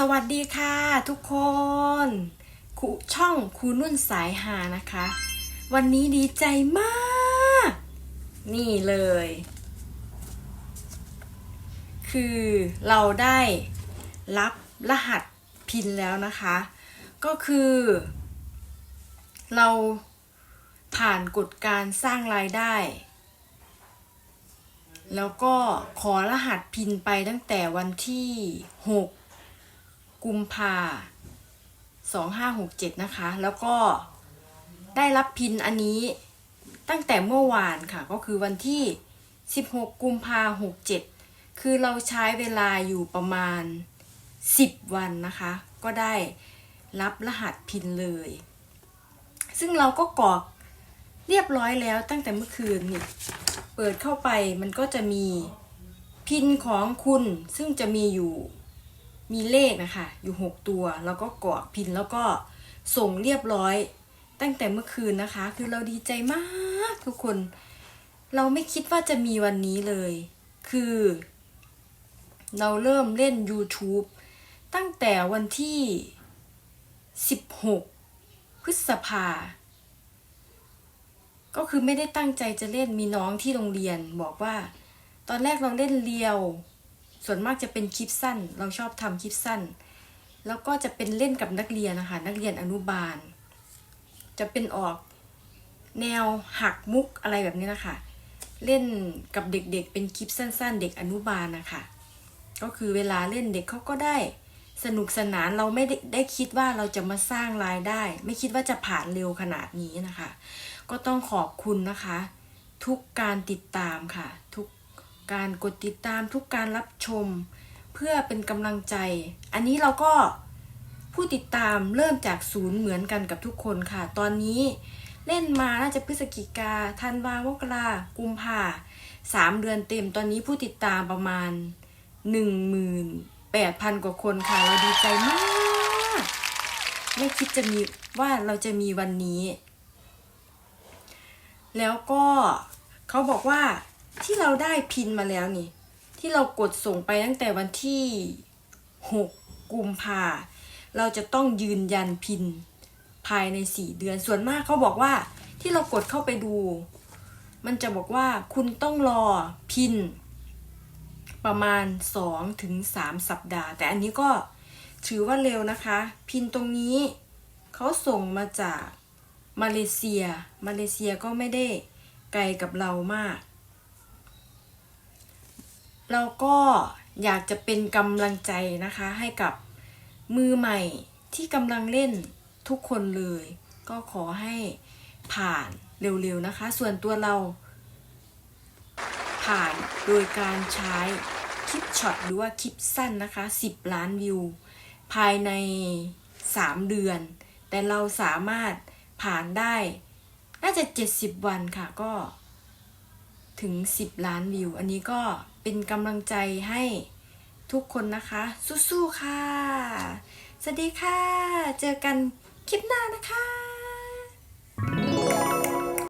สวัสดีค่ะทุกคนคช่องครูนุ่นสายหานะคะ วันนี้ดีใจมาก นี่เลย คือเราได้รับรหัสพินแล้วนะคะ ก็คือ เราผ่านกฎการสร้างรายได้ แล้วก็ขอรหัสพินไปตั้งแต่วันที่ 6 กุมภาสองห้าหกเจ็ดนะคะ แล้วก็ได้รับพินอันนี้ตั้งแต่เมื่อวานค่ะ ก็คือวันที่ 16 กุมภาหกเจ็ดคือเราใช้เวลาอยู่ประมาณ 10 วันนะคะ ก็ได้รับรหัสพินเลย ซึ่งเราก็กรอกเรียบร้อยแล้วตั้งแต่เมื่อคืนนี่เปิดเข้าไปมันก็จะมีพินของคุณซึ่งจะมีอยู่ มีเลขนะคะ อยู่ 6 ตัว แล้วก็กรอกพินแล้วก็ส่งเรียบร้อย ตั้งแต่เมื่อคืนนะคะ คือเราดีใจมากทุกคน เราไม่คิดว่าจะมีวันนี้เลย คือ เราเริ่มเล่น YouTube ตั้งแต่วันที่ 16 พฤษภา ก็คือไม่ได้ตั้งใจจะเล่นมีน้องที่โรงเรียนบอกว่า ตอนแรกเราเล่นเรียว ส่วนมากจะเป็นคลิปสั้น เราชอบทำคลิปสั้น แล้วก็จะเป็นเล่นกับนักเรียนนะคะ นักเรียนอนุบาล จะเป็นออกแนวหักมุกอะไรแบบนี้นะคะ เล่นกับเด็กๆเป็นคลิปสั้น ๆ เด็กอนุบาลนะคะก็คือเวลาเล่นเด็กเขาก็ได้สนุกสนานเราไม่ได้ได้คิดว่าเราจะมาสร้างรายได้ ไม่คิดว่าจะผ่านเร็วขนาดนี้นะคะ ก็ต้องขอบคุณนะคะ ทุกการติดตามค่ะ ทุก การกดติดตามทุกการรับชม เพื่อเป็นกำลังใจ อันนี้เราก็ผู้ติดตามเริ่มจากศูนย์เหมือนกันกับทุกคนค่ะ ตอนนี้เล่นมาน่าจะพฤศจิกาธันวามกรากุมภาสามเดือนเต็ม ตอนนี้ผู้ติดตามประมาณหนึ่งหมื่นแปดพันกว่าคนค่ะ เราดีใจมาก ไม่คิดจะมีว่าเราจะมีวันนี้ แล้วก็เขาบอกว่า ที่เราได้พินมาแล้วนี่ ที่เรากดส่งไปตั้งแต่วันที่ 6 กุมภาเราจะต้องยืนยันพินภายใน 4 เดือน ส่วนมากเขาบอกว่าที่เรากดเข้าไปดู มันจะบอกว่าคุณต้องรอพินประมาณ 2-3ถึง3สัปดาห์ แต่อันนี้ก็ถือว่าเร็วนะคะ พินตรงนี้เขาส่งมาจากมาเลเซีย มาเลเซียก็ไม่ได้ไกลกับเรามาก เราก็อยากจะเป็นกำลังใจนะคะ ให้กับมือใหม่ที่กำลังเล่นทุกคนเลย ก็ขอให้ผ่านเร็วๆนะคะ ส่วนตัวเรา ผ่านโดยการใช้คลิปช็อตหรือว่าคลิปสั้นนะคะ 10 ล้านวิว ภายใน 3 เดือน แต่เราสามารถผ่านได้ น่าจะ 70 วันค่ะก็ ถึง 10 ล้านวิว อันนี้ก็เป็นกำลังใจให้ทุกคนนะคะ สู้ๆค่ะ สวัสดีค่ะ เจอกันคลิปหน้านะคะ